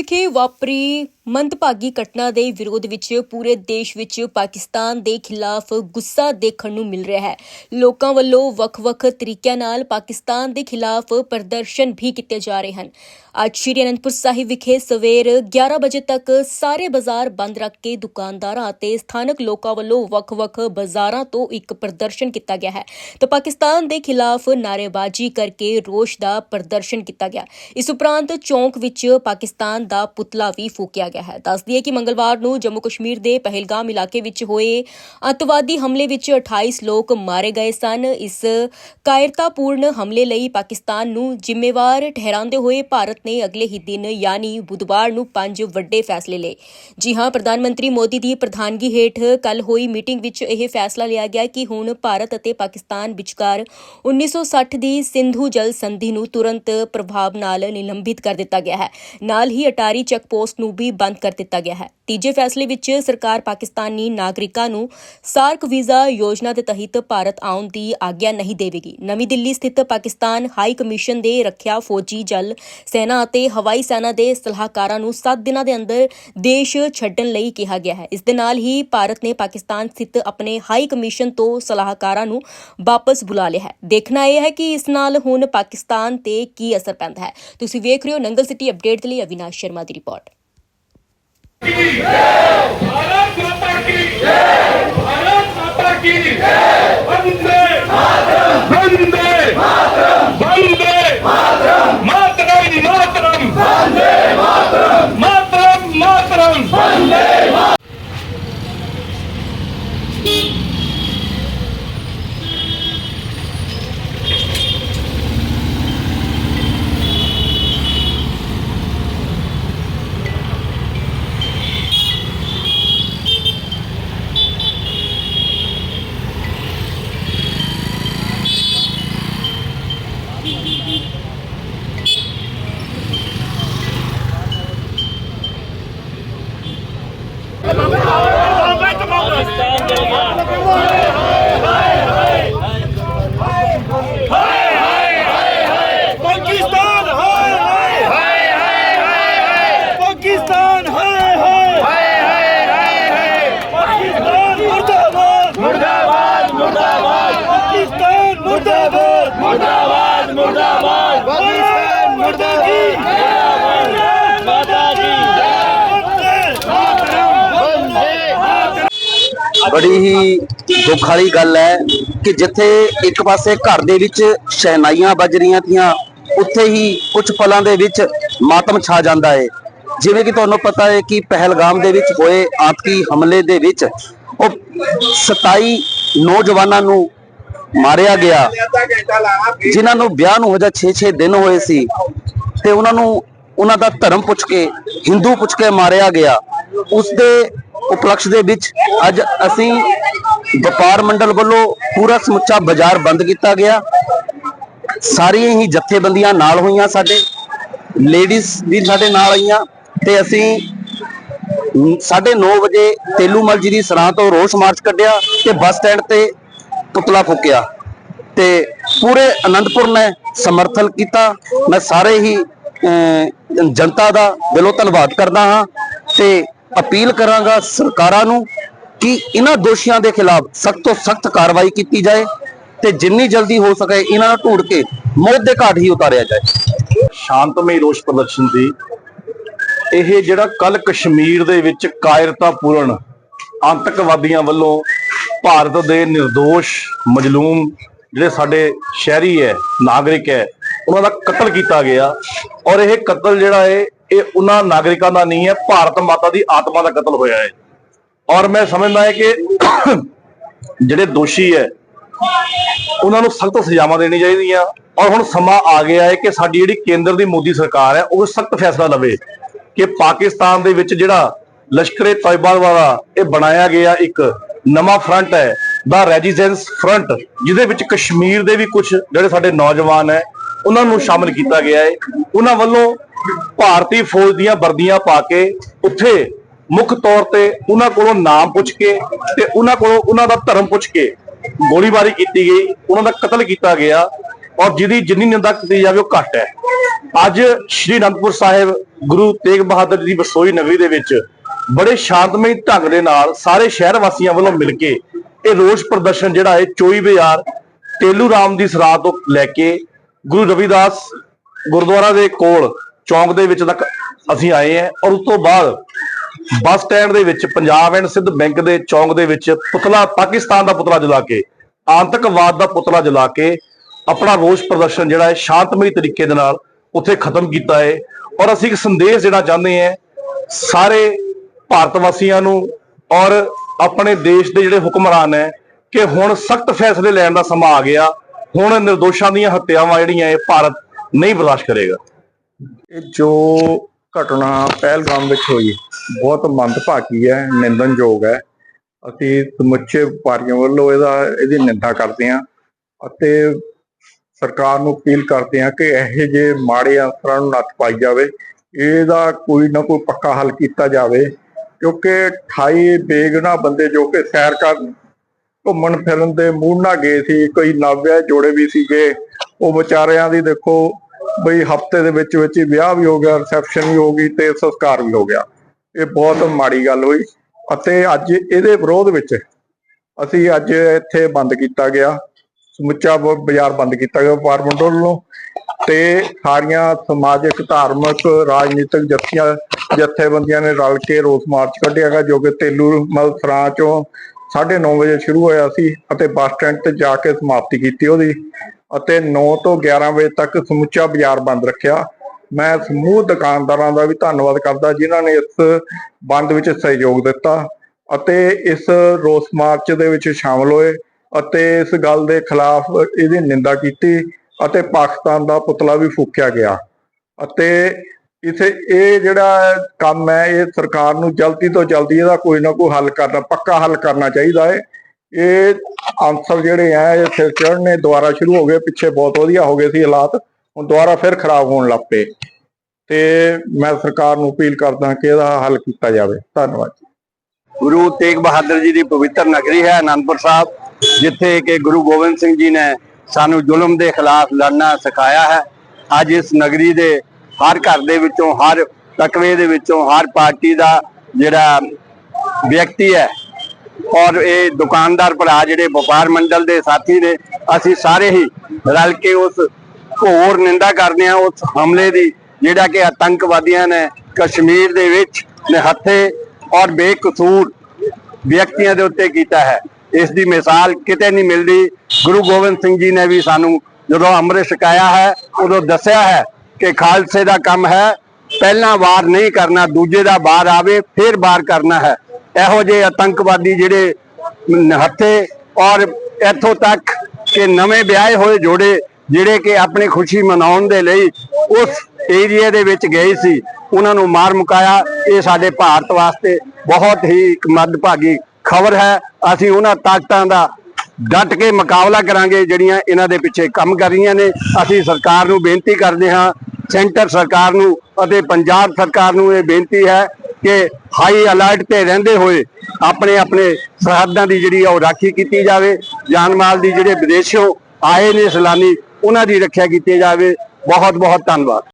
ਵਿਖੇ ਵਾਪਰੀ ਮੰਦਭਾਗੀ ਘਟਨਾ ਦੇ ਵਿਰੋਧ ਵਿੱਚ ਪੂਰੇ ਦੇਸ਼ ਵਿੱਚ ਪਾਕਿਸਤਾਨ ਦੇ ਖਿਲਾਫ ਗੁੱਸਾ ਦੇਖਣ ਨੂੰ ਮਿਲ ਰਿਹਾ ਹੈ। ਲੋਕਾਂ ਵੱਲੋਂ ਵੱਖ-ਵੱਖ ਤਰੀਕਿਆਂ ਨਾਲ ਪਾਕਿਸਤਾਨ ਦੇ ਖਿਲਾਫ ਪ੍ਰਦਰਸ਼ਨ ਵੀ ਕੀਤੇ ਜਾ ਰਹੇ ਹਨ। ਅੱਜ ਸ਼੍ਰੀ ਅਨੰਦਪੁਰ ਸਾਹਿਬ ਵਿਖੇ ਸਵੇਰ 11 ਵਜੇ ਤੱਕ ਸਾਰੇ ਬਾਜ਼ਾਰ ਬੰਦ ਰੱਖ ਕੇ ਦੁਕਾਨਦਾਰਾਂ ਅਤੇ ਸਥਾਨਕ ਲੋਕਾਂ ਵੱਲੋਂ ਵੱਖ-ਵੱਖ ਬਾਜ਼ਾਰਾਂ ਤੋਂ ਇੱਕ ਪ੍ਰਦਰਸ਼ਨ ਕੀਤਾ ਗਿਆ ਹੈ। ਤਾਂ ਪਾਕਿਸਤਾਨ ਦੇ ਖਿਲਾਫ ਨਾਅਰੇਬਾਜ਼ੀ ਕਰਕੇ ਰੋਸ਼ ਦਾ ਪ੍ਰਦਰਸ਼ਨ ਕੀਤਾ ਗਿਆ। ਇਸ ਉਪਰੰਤ ਚੌਂਕ ਵਿੱਚ ਪਾਕਿਸਤਾਨ ਦਾ ਪੁਤਲਾ ਵੀ ਫੂਕਿਆ ਗਿਆ। ਹੈ। ਦੱਸ ਦਈਏ ਕਿ ਮੰਗਲਵਾਰ ਨੂੰ ਜੰਮੂ ਕਸ਼ਮੀਰ ਦੇ ਪਹਿਲਗਾਮ ਇਲਾਕੇ ਵਿੱਚ ਹੋਏ ਅੱਤਵਾਦੀ ਹਮਲੇ ਵਿੱਚ 28 ਲੋਕ ਮਾਰੇ ਗਏ ਸਨ। ਇਸ ਕਾਇਰਤਾਪੂਰਨ ਹਮਲੇ ਲਈ ਪਾਕਿਸਤਾਨ ਨੂੰ ਜ਼ਿੰਮੇਵਾਰ ਠਹਿਰਾਉਂਦੇ ਹੋਏ ਭਾਰਤ ਨੇ ਅਗਲੇ ਹੀ ਦਿਨ, ਯਾਨੀ ਬੁੱਧਵਾਰ ਨੂੰ ਪੰਜ ਵੱਡੇ ਫੈਸਲੇ ਲਏ। ਜੀ ਹਾਂ, ਪ੍ਰਧਾਨ ਮੰਤਰੀ ਮੋਦੀ ਦੀ ਪ੍ਰਧਾਨਗੀ ਹੇਠ ਕੱਲ ਹੋਈ ਮੀਟਿੰਗ ਵਿੱਚ ਇਹ ਫੈਸਲਾ ਲਿਆ ਗਿਆ ਕਿ ਹੁਣ ਭਾਰਤ ਅਤੇ ਪਾਕਿਸਤਾਨ ਵਿਚਕਾਰ 1960 ਦੀ ਸਿੰਧੂ ਜਲ ਸੰਧੀ ਨੂੰ ਤੁਰੰਤ ਪ੍ਰਭਾਵ ਨਾਲ ਨਿਲੰਬਿਤ ਕਰ ਦਿੱਤਾ ਗਿਆ ਹੈ। ਨਾਲ ਹੀ ਅਟਾਰੀ ਚੈੱਕ ਪੋਸਟ ਨੂੰ ਵੀ ਬੰਦ ਕਰ ਦਿੱਤਾ ਗਿਆ ਹੈ। ਤੀਜੇ ਫੈਸਲੇ ਵਿੱਚ ਸਰਕਾਰ ਪਾਕਿਸਤਾਨੀ ਨਾਗਰਿਕਾਂ ਨੂੰ ਸਾਰਕ ਵੀਜ਼ਾ ਯੋਜਨਾ ਦੇ ਤਹਿਤ ਭਾਰਤ ਆਉਣ ਦੀ ਆਗਿਆ ਨਹੀਂ ਦੇਵੇਗੀ। ਨਵੀਂ ਦਿੱਲੀ ਸਥਿਤ ਪਾਕਿਸਤਾਨ ਹਾਈ ਕਮਿਸ਼ਨ ਦੇ ਰੱਖਿਆ ਫੌਜੀ ਜਲ ਸੈਨਾ ਅਤੇ ਹਵਾਈ ਸੈਨਾ ਦੇ ਸਲਾਹਕਾਰਾਂ ਨੂੰ 7 ਦਿਨਾਂ ਦੇ ਅੰਦਰ ਦੇਸ਼ ਛੱਡਣ ਲਈ ਕਿਹਾ ਗਿਆ ਹੈ। ਇਸ ਦੇ ਨਾਲ ਹੀ ਭਾਰਤ ਨੇ ਪਾਕਿਸਤਾਨ ਸਥਿਤ ਆਪਣੇ ਹਾਈ ਕਮਿਸ਼ਨ ਤੋਂ ਸਲਾਹਕਾਰਾਂ ਨੂੰ ਵਾਪਸ ਬੁਲਾ ਲਿਆ ਹੈ। ਦੇਖਣਾ ਇਹ ਹੈ ਕਿ ਇਸ ਨਾਲ ਹੁਣ ਪਾਕਿਸਤਾਨ ਤੇ ਕੀ ਅਸਰ ਪੈਂਦਾ ਹੈ। ਤੁਸੀਂ ਵੇਖ ਰਹੇ ਹੋ ਨੰਗਲ ਸਿਟੀ ਅਪਡੇਟ ਦੇ ਲਈ ਅਵਿਨਾਸ਼ ਸ਼ਰਮਾ ਦੀ ਰਿਪੋਰਟ। भारत माता की वंदे! ਬੜੀ ਹੀ ਦੁੱਖ ਵਾਲੀ ਗੱਲ ਹੈ ਕਿ ਜਿੱਥੇ ਇੱਕ ਪਾਸੇ ਘਰ ਦੇ ਵਿੱਚ ਸ਼ਹਿਨਾਈਆਂ ਵੱਜ ਰਹੀਆਂ ਤੀਆਂ, ਉੱਥੇ ਹੀ ਕੁਝ ਪਲਾਂ ਦੇ ਵਿੱਚ ਮਾਤਮ ਛਾ ਜਾਂਦਾ ਹੈ ਜਿਵੇਂ ਕਿ ਤੁਹਾਨੂੰ ਪਤਾ ਹੈ ਕਿ ਪਹਿਲਗਾਮ ਦੇ ਵਿੱਚ ਹੋਏ ਆਤਕੀ ਹਮਲੇ ਦੇ ਵਿੱਚ ਉਹ 27 ਨੌਜਵਾਨਾਂ ਨੂੰ ਮਾਰਿਆ ਗਿਆ, ਜਿਨ੍ਹਾਂ ਨੂੰ ਵਿਆਹ ਨੂੰ ਹਜੇ 6-6 ਦਿਨ ਹੋਏ ਸੀ ਤੇ ਉਹਨਾਂ ਨੂੰ ਉਹਨਾਂ ਦਾ ਧਰਮ ਪੁੱਛ ਕੇ, ਹਿੰਦੂ ਪੁੱਛ ਕੇ ਮਾਰਿਆ ਗਿਆ। ਉਸ ਦੇ ਉਪਲਕਸ਼ ਦੇ ਵਿੱਚ ਅੱਜ ਅਸੀਂ ਵਪਾਰ ਮੰਡਲ ਵੱਲੋਂ ਪੂਰਾ ਸਮੁੱਚਾ ਬਾਜ਼ਾਰ ਬੰਦ ਕੀਤਾ ਗਿਆ। ਸਾਰੀਆਂ ਹੀ ਜਥੇਬੰਦੀਆਂ ਨਾਲ ਹੋਈਆਂ ਸਾਡੇ ਲੇਡੀਜ਼ ਵੀ ਸਾਡੇ ਨਾਲ ਆਈਆਂ ਤੇ ਅਸੀਂ 9:30 ਵਜੇ ਤੇਲੂਮਲ ਜੀ ਦੀ ਸਰਾਂ ਤੋਂ ਰੋਸ ਮਾਰਚ ਕੱਢਿਆ ਤੇ ਬੱਸ ਸਟੈਂਡ ਤੇ ਪੁਤਲਾ ਫੂਕਿਆ ਤੇ ਪੂਰੇ ਅਨੰਦਪੁਰ ਨੇ ਸਮਰਥਨ ਕੀਤਾ। ਮੈਂ ਸਾਰੇ ਹੀ ਅਹ, ਜਨਤਾ ਦਾ ਦਿਲੋਂ ਧੰਨਵਾਦ ਕਰਦਾ ਹਾਂ ਤੇ ਅਪੀਲ ਕਰਾਂਗਾ ਸਰਕਾਰਾਂ ਨੂੰ ਕਿ ਇਹਨਾਂ ਦੋਸ਼ੀਆਂ ਦੇ ਖਿਲਾਫ ਸਖਤ ਤੋਂ ਸਖਤ ਕਾਰਵਾਈ ਕੀਤੀ ਜਾਏ ਤੇ ਜਿੰਨੀ ਜਲਦੀ ਹੋ ਸਕੇ ਇਹਨਾਂ ਨੂੰ ਢੂੜ ਕੇ ਮੌਤ ਦੇ ਘਾਟ ਹੀ ਉਤਾਰਿਆ ਜਾਏ। ਸ਼ਾਂਤਮਈ ਰੋਸ ਪ੍ਰਦਰਸ਼ਨ ਦੀ ਇਹ ਜਿਹੜਾ ਕੱਲ ਕਸ਼ਮੀਰ ਦੇ ਵਿੱਚ ਕਾਇਰਤਾਪੂਰਨ ਆਤੰਕਵਾਦੀਆਂ ਵੱਲੋਂ ਭਾਰਤ ਦੇ નિર્ਦੋਸ਼ ਮਜਲੂਮ ਜਿਹੜੇ ਸਾਡੇ ਸ਼ਹਿਰੀ ਹੈ, ਨਾਗਰਿਕ ਹੈ, ਉਹਨਾਂ ਦਾ ਕਤਲ ਕੀਤਾ ਗਿਆ ਔਰ ਇਹ ਕਤਲ ਜਿਹੜਾ ਹੈ ਇਹ ਉਹਨਾਂ ਨਾਗਰਿਕਾਂ ਦਾ ਨਹੀਂ ਹੈ, ਭਾਰਤ ਮਾਤਾ ਦੀ ਆਤਮਾ ਦਾ ਕਤਲ ਹੋਇਆ ਹੈ। ਔਰ ਮੈਂ ਸਮਝਦਾ ਹੈ ਕਿ ਜਿਹੜੇ ਦੋਸ਼ੀ ਹੈ, ਉਹਨਾਂ ਨੂੰ ਸਖਤ ਸਜ਼ਾਵਾਂ ਦੇਣੀ ਚਾਹੀਦੀਆਂ। ਔਰ ਹੁਣ ਸਮਾਂ ਆ ਗਿਆ ਹੈ ਕਿ ਸਾਡੀ ਜਿਹੜੀ ਕੇਂਦਰ ਦੀ ਮੋਦੀ ਸਰਕਾਰ ਹੈ, ਉਹ ਸਖਤ ਫੈਸਲਾ ਲਵੇ ਕਿ ਪਾਕਿਸਤਾਨ ਦੇ ਵਿੱਚ ਜਿਹੜਾ ਲਸ਼ਕਰੇ ਤੈਯਬਾ ਵਾਲਾ ਇਹ ਬਣਾਇਆ ਗਿਆ ਇੱਕ ਨਵਾਂ ਫਰੰਟ ਹੈ, ਦਾ ਰੈਜੀਸਟੈਂਸ ਫਰੰਟ ਜਿਹਦੇ ਵਿੱਚ ਕਸ਼ਮੀਰ ਦੇ ਵੀ ਕੁਝ ਜਿਹੜੇ ਸਾਡੇ ਨੌਜਵਾਨ ਹੈ, ਉਹਨਾਂ ਨੂੰ ਸ਼ਾਮਲ ਕੀਤਾ ਗਿਆ ਹੈ। ਉਹਨਾਂ ਵੱਲੋਂ ਭਾਰਤੀ ਫੌਜ ਦੀਆਂ ਵਰਦੀਆਂ ਪਾ ਕੇ ਉੱਥੇ ਮੁੱਖ ਤੌਰ ਤੇ ਉਹਨਾਂ ਕੋਲੋਂ ਨਾਮ ਪੁੱਛ ਕੇ ਤੇ ਉਹਨਾਂ ਕੋਲੋਂ ਉਹਨਾਂ ਦਾ ਧਰਮ ਪੁੱਛ ਕੇ ਗੋਲੀਬਾਰੀ ਕੀਤੀ ਗਈ, ਉਹਨਾਂ ਦਾ ਕਤਲ ਕੀਤਾ ਗਿਆ ਔਰ ਜਿਹਦੀ ਜਿੰਨੀ ਨਿੰਦਾ ਕੀਤੀ ਜਾਵੇ ਉਹ ਘੱਟ ਹੈ। ਅੱਜ ਸ਼੍ਰੀ ਅਨੰਦਪੁਰ ਸਾਹਿਬ ਗੁਰੂ ਤੇਗ ਬਹਾਦਰ ਜੀ ਬਸੋਈ ਨਗਰੀ ਦੇ ਵਿੱਚ ਬੜੇ ਸ਼ਾਂਤਮਈ ਢੰਗ ਦੇ ਨਾਲ ਸਾਰੇ ਸ਼ਹਿਰ ਵਾਸੀਆਂ ਵੱਲੋਂ ਮਿਲ ਕੇ ਇਹ ਰੋਸ ਪ੍ਰਦਰਸ਼ਨ ਜਿਹੜਾ ਹੈ ਚੋਈ ਬਾਜ਼ਾਰ, ਤੇਲੂ ਰਾਮ ਦੀ ਸਰਾਹ ਤੋਂ ਲੈ ਕੇ ਗੁਰੂ ਰਵਿਦਾਸ ਗੁਰਦੁਆਰਾ ਦੇ ਕੋਲ ਚੌਂਕ ਦੇ ਵਿੱਚ ਤੱਕ ਅਸੀਂ ਆਏ ਹਾਂ ਔਰ ਉਸ ਤੋਂ ਬਾਅਦ ਬੱਸ ਸਟੈਂਡ ਦੇ ਵਿੱਚ ਪੰਜਾਬ ਐਂਡ ਸਿੱਧ ਬੈਂਕ ਦੇ ਚੌਂਕ ਦੇ ਵਿੱਚ ਪੁਤਲਾ ਪਾਕਿਸਤਾਨ ਦਾ ਪੁਤਲਾ ਜਲਾ ਕੇ, ਆਤੰਕਵਾਦ ਦਾ ਪੁਤਲਾ ਜਲਾ ਕੇ ਆਪਣਾ ਰੋਸ ਪ੍ਰਦਰਸ਼ਨ ਜਿਹੜਾ ਹੈ ਸ਼ਾਂਤਮਈ ਤਰੀਕੇ ਦੇ ਨਾਲ ਉੱਥੇ ਖਤਮ ਕੀਤਾ ਹੈ ਔਰ ਅਸੀਂ ਇੱਕ ਸੰਦੇਸ਼ ਦੇਣਾ ਚਾਹੁੰਦੇ ਹਾਂ ਸਾਰੇ ਭਾਰਤ ਵਾਸੀਆਂ ਨੂੰ ਔਰ ਆਪਣੇ ਦੇਸ਼ ਦੇ ਜਿਹੜੇ ਹੁਕਮਰਾਨ ਹੈ ਕਿ ਹੁਣ ਸਖਤ ਫੈਸਲੇ ਲੈਣ ਦਾ ਸਮਾਂ ਆ ਗਿਆ, ਹੁਣ ਨਿਰਦੋਸ਼ਾਂ ਦੀਆਂ ਹੱਤਿਆਵਾਂ ਜਿਹੜੀਆਂ ਇਹ ਭਾਰਤ ਨਹੀਂ ਬਰਦਾਸ਼ਤ ਕਰੇਗਾ। ਇਹ ਜੋ ਘਟਨਾ ਪਹਿਲਗਾਮ ਵਿੱਚ ਹੋਈ, ਬਹੁਤ ਮੰਦਭਾਗੀ ਹੈ ਨਿੰਦਨਯੋਗ ਹੈ। ਅਸੀਂ ਸਮੁੱਚੇ ਵਪਾਰੀਆਂ ਵੱਲੋਂ ਇਹਦਾ, ਇਹਦੀ ਨਿੰਦਾ ਕਰਦੇ ਹਾਂ ਅਤੇ ਸਰਕਾਰ ਨੂੰ ਅਪੀਲ ਕਰਦੇ ਹਾਂ ਕਿ ਇਹੋ ਜਿਹੇ ਮਾੜੇ ਅਨਸਰਾਂ ਨੂੰ ਨੱਥ ਪਾਈ ਜਾਵੇ। ਇਹਦਾ ਕੋਈ ਨਾ ਕੋਈ ਪੱਕਾ ਹੱਲ ਕੀਤਾ ਜਾਵੇ, ਕਿਉਂਕਿ 28 ਬੇਗਨਾ ਬੰਦੇ ਜੋ ਕਿ ਸੈਰ ਕਰਨ, ਘੁੰਮਣ ਫਿਰਨ ਦੇ ਮੂਡ ਨਾਲ ਗਏ ਸੀ, ਕੋਈ ਨਵਿਆ ਜੋੜੇ ਵੀ ਸੀਗੇ, ਉਹ ਵਿਚਾਰਿਆਂ ਦੀ ਦੇਖੋ ਬਈ ਹਫ਼ਤੇ ਦੇ ਵਿੱਚ ਵਿੱਚ ਹੀ ਵਿਆਹ ਵੀ ਹੋ ਗਿਆ ਰਿਸੈਪਸ਼ਨ ਵੀ ਹੋ ਗਈ ਤੇ ਸੰਸਕਾਰ ਵੀ ਹੋ ਗਿਆ। ਇਹ ਬਹੁਤ ਮਾੜੀ ਗੱਲ ਹੋਈ ਅਤੇ ਅੱਜ ਇਹਦੇ ਵਿਰੋਧ ਵਿੱਚ ਅਸੀਂ ਅੱਜ ਇੱਥੇ ਬੰਦ ਕੀਤਾ ਗਿਆ, ਸਮੁੱਚਾ ਬਾਜ਼ਾਰ ਬੰਦ ਕੀਤਾ ਗਿਆ ਵਪਾਰ ਮੰਡਲ ਵੱਲੋਂ ਤੇ ਸਾਰੀਆਂ ਸਮਾਜਿਕ, ਧਾਰਮਿਕ, ਰਾਜਨੀਤਿਕ ਜਥੀਆਂ, ਜਥੇਬੰਦੀਆਂ ਨੇ ਰਲ ਕੇ ਰੋਸ ਮਾਰਚ ਕੱਢਿਆ ਗਿਆ ਜੋ ਕਿ ਤੇਲੂ ਮਲ ਸਰਾਂ ਚੋਂ 9:30 ਵਜੇ ਸ਼ੁਰੂ ਹੋਇਆ ਸੀ ਅਤੇ ਬੱਸ ਸਟੈਂਡ ਤੇ ਜਾ ਕੇ ਸਮਾਪਤੀ ਕੀਤੀ ਉਹਦੀ। ਅਤੇ 9 ਤੋਂ 11 ਵਜੇ ਤੱਕ ਸਮੁੱਚਾ ਬਾਜ਼ਾਰ ਬੰਦ ਰੱਖਿਆ। ਮੈਂ ਸਮੂਹ ਦੁਕਾਨਦਾਰਾਂ ਦਾ ਵੀ ਧੰਨਵਾਦ ਕਰਦਾ, ਜਿਨ੍ਹਾਂ ਨੇ ਇਸ ਬੰਦ ਵਿੱਚ ਸਹਿਯੋਗ ਦਿੱਤਾ ਅਤੇ ਇਸ ਰੋਸ ਮਾਰਚ ਦੇ ਵਿੱਚ ਸ਼ਾਮਲ ਹੋਏ ਅਤੇ ਇਸ ਗੱਲ ਦੇ ਖਿਲਾਫ ਇਹਦੀ ਨਿੰਦਾ ਕੀਤੀ ਅਤੇ ਪਾਕਿਸਤਾਨ ਦਾ ਪੁਤਲਾ ਵੀ ਫੂਕਿਆ ਗਿਆ। ਅਤੇ ਇਥੇ ਇਹ ਜਿਹੜਾ ਕੰਮ ਹੈ, ਇਹ ਸਰਕਾਰ ਨੂੰ ਜਲਦੀ ਤੋਂ ਜਲਦੀ ਇਹਦਾ ਕੋਈ ਨਾ ਕੋਈ ਹੱਲ ਕਰਨਾ, ਪੱਕਾ ਹੱਲ ਕਰਨਾ ਚਾਹੀਦਾ ਹੈ। ਇਹ ਆਨਸਰ ਜਿਹੜੇ ਆ, ਇਹ ਸਿਰ ਚੜ੍ਹਨੇ ਦੁਬਾਰਾ ਸ਼ੁਰੂ ਹੋ ਗਏ, ਪਿੱਛੇ ਬਹੁਤ ਵਧੀਆ ਹੋ ਗਏ ਸੀ ਹਾਲਾਤ। ਹੁਣ ਦੁਬਾਰਾ ਫਿਰ ਖਰਾਬ ਹੋਣ ਲੱਗ ਪਏ। ਤੇ ਮੈਂ ਸਰਕਾਰ ਨੂੰ ਅਪੀਲ ਕਰਦਾ ਕਿ ਇਹਦਾ ਹੱਲ ਕੀਤਾ ਜਾਵੇ। ਧੰਨਵਾਦ ਗੁਰੂ ਤੇਗ ਬਹਾਦਰ ਜੀ ਦੀ ਪਵਿੱਤਰ ਨਗਰੀ ਹੈ ਅਨੰਦਪੁਰ ਸਾਹਿਬ, ਜਿੱਥੇ ਕਿ ਗੁਰੂ ਗੋਬਿੰਦ ਸਿੰਘ ਜੀ ਨੇ ਸਾਨੂੰ ਜ਼ੁਲਮ ਦੇ ਖਿਲਾਫ ਲੜਨਾ ਸਿਖਾਇਆ ਹੈ। ਅੱਜ ਇਸ ਨਗਰੀ ਦੇ ਹਰ ਘਰ ਦੇ ਵਿੱਚੋਂ, ਹਰ ਤਕਵੇ ਦੇ ਵਿੱਚੋਂ, ਹਰ ਪਾਰਟੀ ਦਾ ਜਿਹੜਾ ਵਿਅਕਤੀ ਹੈ ਔਰ ਇਹ ਦੁਕਾਨਦਾਰ ਭਰਾ ਜਿਹੜੇ ਵਪਾਰ ਮੰਡਲ ਦੇ ਸਾਥੀ ਨੇ, ਅਸੀਂ ਸਾਰੇ ਹੀ ਰਲ ਕੇ ਉਸ ਘੋਰ ਨਿੰਦਾ ਕਰਦੇ ਹਾਂ, ਉਸ ਹਮਲੇ ਦੀ, ਜਿਹੜਾ ਕਿ ਆਤੰਕਵਾਦੀਆਂ ਨੇ ਕਸ਼ਮੀਰ ਦੇ ਵਿੱਚ ਨਿਹੱਥੇ ਔਰ ਬੇਕਸੂਰ ਵਿਅਕਤੀਆਂ ਦੇ ਉੱਤੇ ਕੀਤਾ ਹੈ। ਇਸ ਦੀ ਮਿਸਾਲ ਕਿਤੇ ਨਹੀਂ ਮਿਲਦੀ। ਗੁਰੂ ਗੋਬਿੰਦ ਸਿੰਘ ਜੀ ਨੇ ਵੀ ਸਾਨੂੰ ਜਦੋਂ ਅੰਮ੍ਰਿਤ ਛਕਾਇਆ ਹੈ, ਉਦੋਂ ਦੱਸਿਆ ਹੈ ਕਿ ਖਾਲਸੇ ਦਾ ਕੰਮ ਹੈ, ਪਹਿਲਾਂ ਵਾਰ ਨਹੀਂ ਕਰਨਾ, ਦੂਜੇ ਦਾ ਬਾਰ ਆਵੇ, ਫਿਰ ਬਾਰ ਕਰਨਾ ਹੈ। ਇਹੋ ਜਿਹੇ ਆਤੰਕਵਾਦੀ ਜਿਹੜੇ ਹੱਥੇ ਔਰ ਇੱਥੋਂ ਤੱਕ ਕਿ ਨਵੇਂ ਵਿਆਹੇ ਹੋਏ ਜੋੜੇ ਜਿਹੜੇ ਕਿ ਆਪਣੀ ਖੁਸ਼ੀ ਮਨਾਉਣ ਦੇ ਲਈ ਉਸ ਏਰੀਆ ਦੇ ਵਿੱਚ ਗਏ ਸੀ, ਉਹਨਾਂ ਨੂੰ ਮਾਰ ਮੁਕਾਇਆ। ਇਹ ਸਾਡੇ ਭਾਰਤ ਵਾਸਤੇ ਬਹੁਤ ਹੀ ਇੱਕ ਮੱਦਭਾਗੀ ਖਬਰ ਹੈ। ਅਸੀਂ ਉਹਨਾਂ ਤਾਕਤਾਂ ਦਾ ਡਟ ਕੇ ਮੁਕਾਬਲਾ ਕਰਾਂਗੇ ਜਿਹੜੀਆਂ ਇਹਨਾਂ ਦੇ ਪਿੱਛੇ ਕੰਮ ਕਰ ਰਹੀਆਂ ਨੇ। ਅਸੀਂ ਸਰਕਾਰ ਨੂੰ ਬੇਨਤੀ ਕਰਦੇ ਹਾਂ, ਸੈਂਟਰ ਸਰਕਾਰ ਨੂੰ ਅਤੇ ਪੰਜਾਬ ਸਰਕਾਰ ਨੂੰ ਇਹ ਬੇਨਤੀ ਹੈ ਕਿ ਹਾਈ ਅਲਰਟ ਤੇ ਰਹਿੰਦੇ ਹੋਏ ਆਪਣੇ ਆਪਣੇ ਸਰਹੱਦਾਂ ਦੀ ਜਿਹੜੀ ਆ ਉਹ ਰਾਖੀ ਕੀਤੀ ਜਾਵੇ, ਜਾਨ ਮਾਲ ਦੀ ਜਿਹੜੇ ਵਿਦੇਸ਼ੋਂ ਆਏ ਨੇ ਸੈਲਾਨੀ, ਉਹਨਾਂ ਦੀ ਰੱਖਿਆ ਕੀਤੀ ਜਾਵੇ। ਬਹੁਤ ਬਹੁਤ ਧੰਨਵਾਦ।